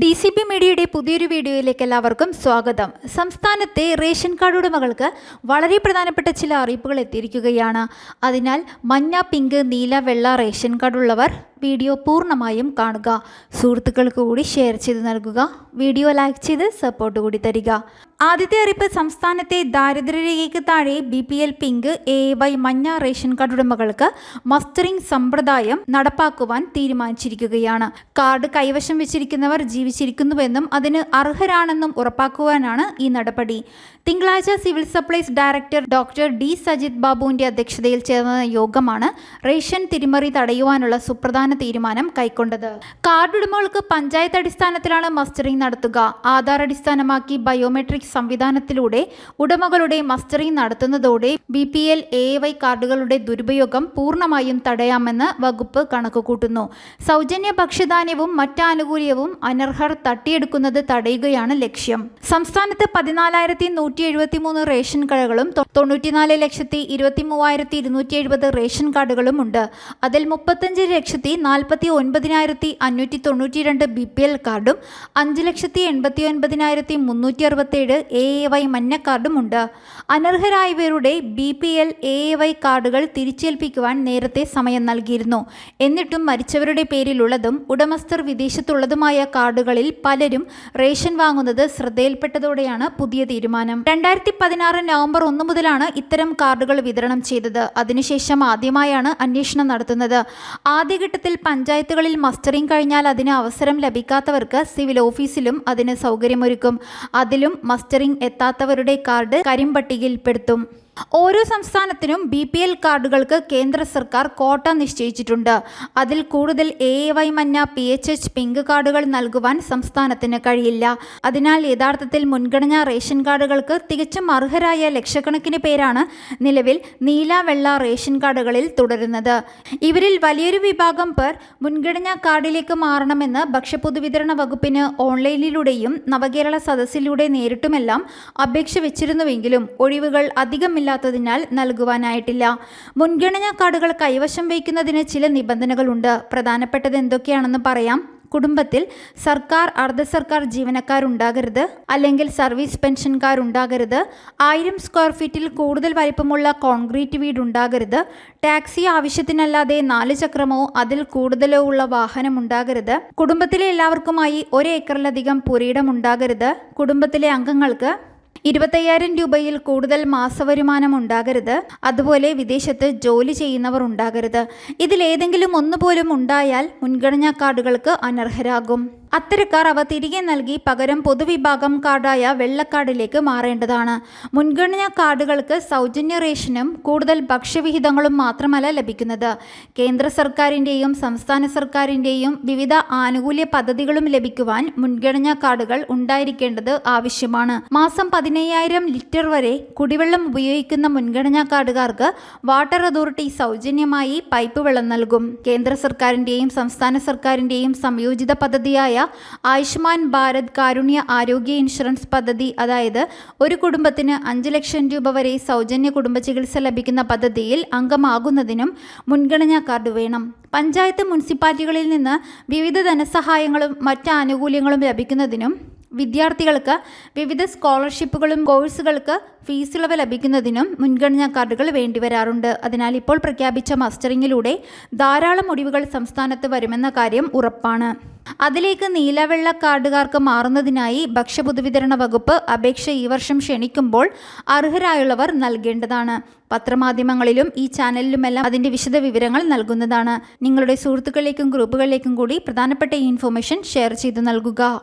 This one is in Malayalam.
ഡി സി പി മീഡിയയുടെ പുതിയൊരു വീഡിയോയിലേക്ക് എല്ലാവർക്കും സ്വാഗതം. സംസ്ഥാനത്തെ റേഷൻ കാർഡ് ഉടമകൾക്ക് വളരെ പ്രധാനപ്പെട്ട ചില അറിയിപ്പുകൾ എത്തിയിരിക്കുകയാണ്. അതിനാൽ മഞ്ഞ പിങ്ക് നീല വെള്ള റേഷൻ കാർഡ് ഉള്ളവർ വീഡിയോ പൂർണമായും കാണുക. സുഹൃത്തുക്കൾക്ക് കൂടി ഷെയർ ചെയ്ത് നൽകുക. വീഡിയോ ലൈക്ക് ചെയ്ത് സപ്പോർട്ട് കൂടി തരിക. ആദ്യത്തെ അറിയിപ്പ് സംസ്ഥാനത്തെ ദാരിദ്ര്യരേഖയ്ക്ക് താഴെ B P L pink A Y മഞ്ഞ റേഷൻ കാർഡ് ഉടമകൾക്ക് മസ്റ്ററിംഗ് സമ്പ്രദായം നടപ്പാക്കുവാൻ തീരുമാനിച്ചിരിക്കുകയാണ്. കാർഡ് കൈവശം വെച്ചിരിക്കുന്നവർ ജീവിച്ചിരിക്കുന്നുവെന്നും അതിന് അർഹരാണെന്നും ഉറപ്പാക്കുവാനാണ് ഈ നടപടി. തിങ്കളാഴ്ച civil supplies director doctor D Sajith ബാബുവിന്റെ അധ്യക്ഷതയിൽ ചേർന്ന യോഗമാണ് റേഷൻ തിരിമറി തടയുവാനുള്ള സുപ്രധാന തീരുമാനം കൈക്കൊണ്ടത്. കാർഡ് ഉടമകൾക്ക് പഞ്ചായത്ത് അടിസ്ഥാനത്തിലാണ് മസ്റ്ററിംഗ് നടത്തുക. ആധാർ അടിസ്ഥാനമാക്കി ബയോമെട്രിക് സംവിധാനത്തിലൂടെ ഉടമകളുടെ mustering നടത്തുന്നതോടെ B P L A Y കാർഡുകളുടെ ദുരുപയോഗം പൂർണമായും തടയാമെന്ന് വകുപ്പ് കണക്കുകൂട്ടുന്നു. സൗജന്യ ഭക്ഷ്യധാന്യവും മറ്റാനുകൂല്യവും അനർഹർ തട്ടിയെടുക്കുന്നത് തടയുകയാണ് ലക്ഷ്യം. സംസ്ഥാനത്ത് പതിനാലായിരത്തി നൂറ്റി എഴുപത്തി മൂന്ന് റേഷൻ കടകളും തൊണ്ണൂറ്റിനാല് ലക്ഷത്തി ഇരുപത്തി മൂവായിരത്തി ഇരുന്നൂറ്റി എഴുപത് റേഷൻ കാർഡുകളും ഉണ്ട് അതിൽ മുപ്പത്തഞ്ച് ലക്ഷത്തി നാൽപ്പത്തി ഒൻപതിനായിരത്തി അഞ്ഞൂറ്റി തൊണ്ണൂറ്റി രണ്ട് ബി പി എൽ കാർഡും അഞ്ച് ലക്ഷത്തി എൺപത്തി ഒൻപതിനായിരത്തി മുന്നൂറ്റി അറുപത്തേഴ് എ എ വൈ മഞ്ഞ കാർഡും ഉണ്ട് അനർഹരായവരുടെ B P L A A Y കാർഡുകൾ തിരിച്ചേൽപ്പിക്കുവാൻ നേരത്തെ സമയം നൽകിയിരുന്നു. എന്നിട്ടും മരിച്ചവരുടെ പേരിലുള്ളതും ഉടമസ്ഥർ വിദേശത്തുള്ളതുമായ കാർഡുകളിൽ പലരും റേഷൻ വാങ്ങുന്നത് ശ്രദ്ധയിൽപ്പെട്ടതോടെയാണ് പുതിയ തീരുമാനം. രണ്ടായിരത്തി പതിനാറ് നവംബർ ഒന്ന് മുതലാണ് ഇത്തരം കാർഡുകൾ വിതരണം ചെയ്തത്. അതിനുശേഷം ആദ്യമായാണ് അന്വേഷണം നടത്തുന്നത്. ആദ്യഘട്ടത്തിൽ പഞ്ചായത്തുകളിൽ മസ്റ്ററിംഗ് കഴിഞ്ഞാൽ അതിന് അവസരം ലഭിക്കാത്തവർക്ക് സിവിൽ ഓഫീസിലും അതിന് സൗകര്യമൊരുക്കും. അതിലും മസ്റ്ററിംഗ് എത്താത്തവരുടെ കാർഡ് കരിമ്പട്ടികയിൽപ്പെടുത്തും. ഓരോ സംസ്ഥാനത്തിനും ബി പി എൽ കാർഡുകൾക്ക് കേന്ദ്ര സർക്കാർ കോട്ട നിശ്ചയിച്ചിട്ടുണ്ട്. അതിൽ കൂടുതൽ എ വൈ മഞ്ഞ പി എച്ച് എച്ച് പിങ്ക് കാർഡുകൾ നൽകുവാൻ സംസ്ഥാനത്തിന് കഴിയില്ല. അതിനാൽ യഥാർത്ഥത്തിൽ മുൻഗണനാ റേഷൻ കാർഡുകൾക്ക് തികച്ചും അർഹരായ ലക്ഷക്കണക്കിന് പേരാണ് നിലവിൽ നീല വെള്ള റേഷൻ കാർഡുകളിൽ തുടരുന്നത്. ഇവരിൽ വലിയൊരു വിഭാഗം പേർ മുൻഗണനാ കാർഡിലേക്ക് മാറണമെന്ന് ഭക്ഷ്യപൊതുവിതരണ വകുപ്പിന് ഓൺലൈനിലൂടെയും നവകേരള സദസ്സിലൂടെ നേരിട്ടുമെല്ലാം അപേക്ഷ വെച്ചിരുന്നുവെങ്കിലും ഒഴിവുകൾ അധികമില്ലാത്തതിനാൽ നൽകുവാനായിട്ടില്ല. മുൻഗണനാ കാർഡുകൾ കൈവശം വയ്ക്കുന്നതിന് ചില നിബന്ധനകളുണ്ട്. പ്രധാനപ്പെട്ടത് എന്തൊക്കെയാണെന്ന് പറയാം. കുടുംബത്തിൽ സർക്കാർ അർദ്ധ സർക്കാർ ജീവനക്കാരുണ്ടാകരുത്. അല്ലെങ്കിൽ സർവീസ് പെൻഷൻകാരുണ്ടാകരുത്. ആയിരം സ്ക്വയർ ഫീറ്റിൽ കൂടുതൽ വലിപ്പമുള്ള കോൺക്രീറ്റ് വീടുണ്ടാകരുത്. ടാക്സി ആവശ്യത്തിനല്ലാതെ നാല് ചക്രമോ അതിൽ കൂടുതലോ ഉള്ള വാഹനം ഉണ്ടാകരുത് കുടുംബത്തിലെ എല്ലാവർക്കുമായി ഒരേക്കറിലധികം പുരീടം ഉണ്ടാകരുത് കുടുംബത്തിലെ അംഗങ്ങൾക്ക് ഇരുപത്തയ്യായിരം രൂപയിൽ കൂടുതൽ മാസവരുമാനം ഉണ്ടാകരുത്. അതുപോലെ വിദേശത്ത് ജോലി ചെയ്യുന്നവർ ഉണ്ടാകരുത്. ഇതിലേതെങ്കിലും ഒന്നുപോലും ഉണ്ടായാൽ മുൻഗണനാ കാർഡുകൾക്ക് അനർഹരാകും. അത്തരക്കാർ അവ തിരികെ നൽകി പകരം പൊതുവിഭാഗം കാർഡായ വെള്ളക്കാർഡിലേക്ക് മാറേണ്ടതാണ്. മുൻഗണനാ കാർഡുകൾക്ക് സൗജന്യ റേഷനും കൂടുതൽ ഭക്ഷ്യവിഹിതങ്ങളും മാത്രമല്ല ലഭിക്കുന്നത്. കേന്ദ്ര സർക്കാരിന്റെയും സംസ്ഥാന സർക്കാരിന്റെയും വിവിധ ആനുകൂല്യ പദ്ധതികളും ലഭിക്കുവാൻ മുൻഗണനാ കാർഡുകൾ ഉണ്ടായിരിക്കേണ്ടത് ആവശ്യമാണ്. മാസം പതിനയ്യായിരം ലിറ്റർ വരെ കുടിവെള്ളം ഉപയോഗിക്കുന്ന മുൻഗണനാ കാർഡുകാർക്ക് വാട്ടർ അതോറിറ്റി സൗജന്യമായി പൈപ്പ് വെള്ളം നൽകും. കേന്ദ്ര സർക്കാരിന്റെയും സംസ്ഥാന സർക്കാരിന്റെയും സംയോജിത പദ്ധതിയായ ആയുഷ്മാൻ ഭാരത് കാരുണ്യ ആരോഗ്യ ഇൻഷുറൻസ് പദ്ധതി അതായത് ഒരു കുടുംബത്തിന് അഞ്ച് ലക്ഷം രൂപ വരെ സൗജന്യ കുടുംബ ചികിത്സ ലഭിക്കുന്ന പദ്ധതിയിൽ അംഗമാകുന്നതിനും മുൻഗണനാ കാർഡ് വേണം. പഞ്ചായത്ത് മുനിസിപ്പാലിറ്റികളിൽ നിന്ന് വിവിധ ധനസഹായങ്ങളും മറ്റ് ആനുകൂല്യങ്ങളും ലഭിക്കുന്നതിനും വിദ്യാർത്ഥികൾക്ക് വിവിധ സ്കോളർഷിപ്പുകളും കോഴ്സുകൾക്ക് ഫീസ് ലഭിക്കുന്നതിനും മുൻഗണനാ കാർഡുകൾ വേണ്ടിവരാറുണ്ട്. അതിനാൽ ഇപ്പോൾ പ്രഖ്യാപിച്ച മസ്റ്ററിങ്ങിലൂടെ ധാരാളം ഒടിവുകൾ സംസ്ഥാനത്ത് വരുമെന്ന കാര്യം ഉറപ്പാണ്. അതിലേക്ക് നീലവെള്ള കാർഡുകാർക്ക് മാറുന്നതിനായി ഭക്ഷ്യപൊതുവിതരണ വകുപ്പ് അപേക്ഷ ഈ വർഷം ക്ഷണിക്കുമ്പോൾ അർഹരായുള്ളവർ നൽകേണ്ടതാണ്. പത്രമാധ്യമങ്ങളിലും ഈ ചാനലിലുമെല്ലാം അതിന്റെ വിശദ വിവരങ്ങൾ നൽകുന്നതാണ്. നിങ്ങളുടെ സുഹൃത്തുക്കളിലേക്കും ഗ്രൂപ്പുകളിലേക്കും കൂടി പ്രധാനപ്പെട്ട ഈ ഇൻഫർമേഷൻ ഷെയർ ചെയ്തു നൽകുക.